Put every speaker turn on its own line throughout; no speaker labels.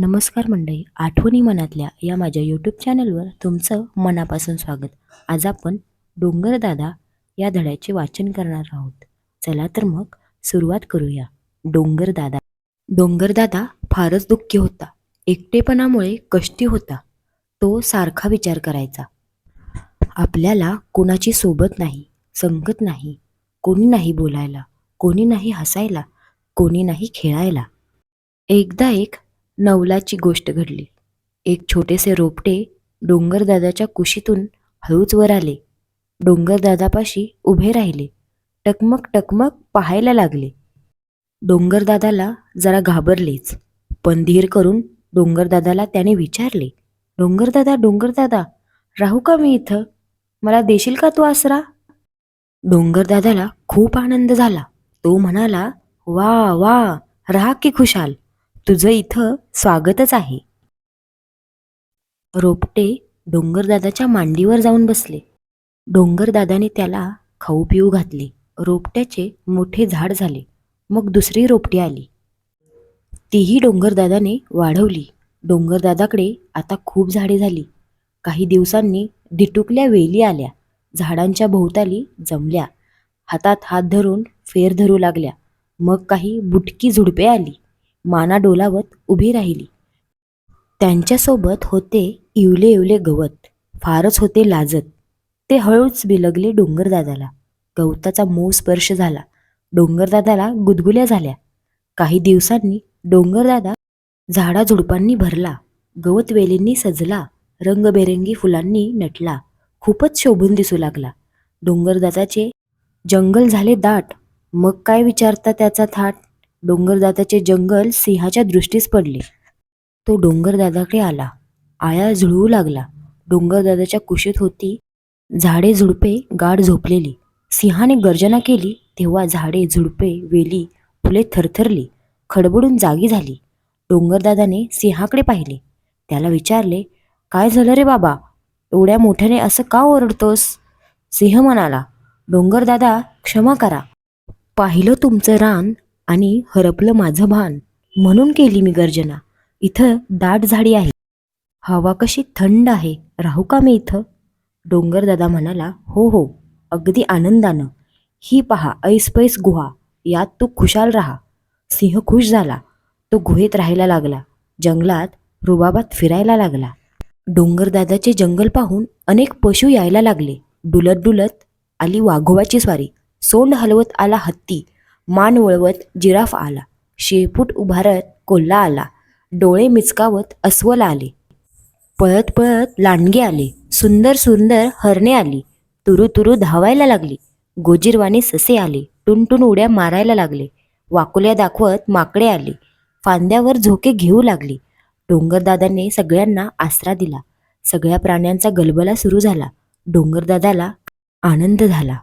नमस्कार मंडळी आठवणी मनातल्या या माझ्या यूट्यूब चॅनलवर तुमचं मनापासून स्वागत. आज आपण डोंगरदादा या धड्याचे वाचन करणार आहोत. चला तर मग सुरुवात करूया. डोंगरदादा डोंगरदादा फारच दुःखी होता. एकटेपणामुळे कष्टी होता. तो सारखा विचार करायचा. आपल्याला कोणाची सोबत नाही संगत नाही कोणी नाही बोलायला कोणी नाही हसायला कोणी नाही खेळायला. एकदा एक नवलाची गोष्ट घडली. एक छोटेसे रोपटे डोंगरदादाच्या कुशीतून हळूच वर आले. डोंगरदादापाशी उभे राहिले. टकमक टकमक पाहायला लागले. डोंगरदादाला जरा घाबरलेच. पण धीर करून डोंगरदादाला त्याने विचारले डोंगरदादा डोंगरदादा राहू का मी इथं? मला देशील का तू आसरा? डोंगरदादाला खूप आनंद झाला. तो म्हणाला वा वा राहा की खुशाल. तुझं इथं स्वागतच आहे. रोपटे डोंगरदादाच्या मांडीवर जाऊन बसले. डोंगरदादाने त्याला खाऊ पिऊ घातले. रोपट्याचे मोठे झाड झाले. मग दुसरी रोपटी आली. तीही डोंगरदादाने वाढवली. डोंगरदादाकडे आता खूप झाडे झाली. काही दिवसांनी दिटुकल्या वेली आल्या. झाडांच्या भोवताली जमल्या. हातात हात धरून फेर धरू लागल्या. मग काही बुटकी झुडपे आली. माना डोलावत उभी राहिली. त्यांच्यासोबत होते इवले इवले गवत फारच होते लाजत. ते हळूच बिलगले डोंगरदादाला. गवताचा मऊ स्पर्श झाला. डोंगरदादाला गुदगुल्या झाल्या. काही दिवसांनी डोंगरदादा झाडाझुडपांनी भरला. गवत वेलींनी सजला. रंगबेरंगी फुलांनी नटला. खूपच शोभून दिसू लागला. डोंगरदादाचे जंगल झाले दाट. मग काय विचारता त्याचा थाट? डोंगरदादाचे जंगल सिंहाच्या दृष्टीस पडले. तो डोंगरदादाकडे आला. आया झुळवू लागला. डोंगरदादाच्या कुशीत होती. झाडे झुडपे गाढ झोपलेली. सिंहाने गर्जना केली. तेव्हा झाडे झुडपे वेली फुले थरथरली. खडबडून जागी झाली. डोंगरदादाने सिंहाकडे पाहिले. त्याला विचारले काय झालं रे बाबा? एवढ्या मोठ्याने असं का ओरडतोस? सिंह म्हणाला डोंगरदादा क्षमा करा. पाहिलं तुमचं रान आणि हरपलं माझं भान. म्हणून केली मी गर्जना. इथं दाट झाडी आहे. हवा कशी थंड आहे. राहू का मी इथं? डोंगरदादा म्हणाला हो हो अगदी आनंदानं. ही पहा ऐसपैस गुहा. यात तू खुशाल राहा. सिंह खुश झाला. तो गुहेत राहायला लागला. जंगलात रुबाबात फिरायला लागला. डोंगरदादाचे जंगल पाहून अनेक पशु यायला लागले. डुलत डुलत आली वाघोबाची स्वारी. सोंड हलवत आला हत्ती. मान वळवत जिराफ आला. शेपूट उभारत कोल्हा आला. डोळे मिचकावत अस्वल आले. पळत पळत लांडगे आले. सुंदर सुंदर हरणे आली. तुरु तुरु धावायला लागली. गोजीरवाने ससे आले. टुनटुन उड्या मारायला लागले. वाकुल्या दाखवत माकडे आले. फांद्यावर झोके घेऊ लागली. डोंगरदादाने सगळ्यांना आसरा दिला. सगळ्या प्राण्यांचा गलबला सुरू झाला. डोंगरदादाला आनंद झाला.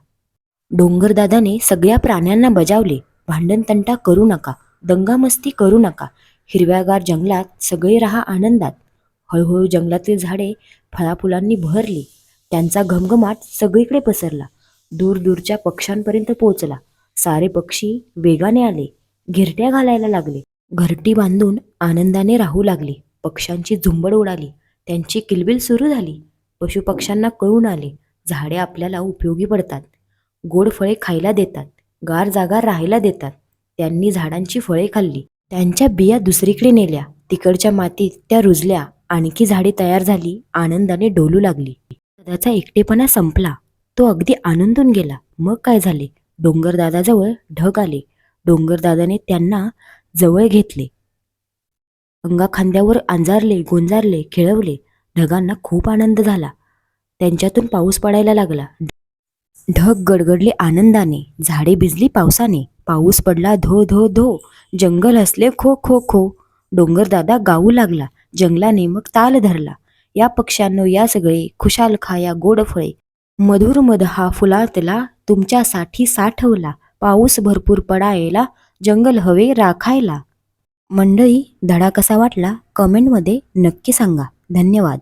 डोंगरदादाने सगळ्या प्राण्यांना बजावले. भांडणतंटा करू नका. दंगामस्ती करू नका. हिरव्यागार जंगलात सगळे रहा आनंदात. हळूहळू जंगलातील झाडे फळाफुलांनी बहरली. त्यांचा घमघमाट सगळीकडे पसरला. दूर दूरच्या पक्ष्यांपर्यंत पोहोचला. सारे पक्षी वेगाने आले. घिरट्या घालायला लागले. घरटी बांधून आनंदाने राहू लागले. पक्ष्यांची झुंबड उडाली त्यांची किलबिल सुरू झाली. पशुपक्ष्यांना कळून आले. झाडे आपल्याला उपयोगी पडतात. गोड फळे खायला देतात गार जागा राहायला देतात. त्यांनी झाडांची फळे खाल्ली. त्यांच्या बिया दुसरीकडे नेल्या. तिकडच्या मातीत त्या रुजल्या. आणखी झाडे तयार झाली. आनंदाने डोलू लागली. दादाचा एकटेपणा संपला. तो अगदी आनंदून गेला. मग काय झाले? डोंगरदादाजवळ ढग आले. डोंगरदादाने त्यांना जवळ घेतले. अंगा खांद्यावर अंजारले गोंजारले खेळवले. ढगांना खूप आनंद झाला. त्यांच्यातून पाऊस पडायला लागला. ढग गडगडले आनंदाने झाडे भिजली पावसाने पाऊस पडला धो धो धो जंगल हसले खो खो खो. डोंगरदादा गाऊ लागला जंगलाने मग ताल धरला. या पक्ष्यांनो या सगळे खुशाल खाया गोड फळे. मधुर मध हा फुलातला तुमच्यासाठी साठवला. पाऊस भरपूर पडायला जंगल हवे राखायला. मंडळी धडा कसा वाटला? कमेंटमध्ये नक्की सांगा. धन्यवाद.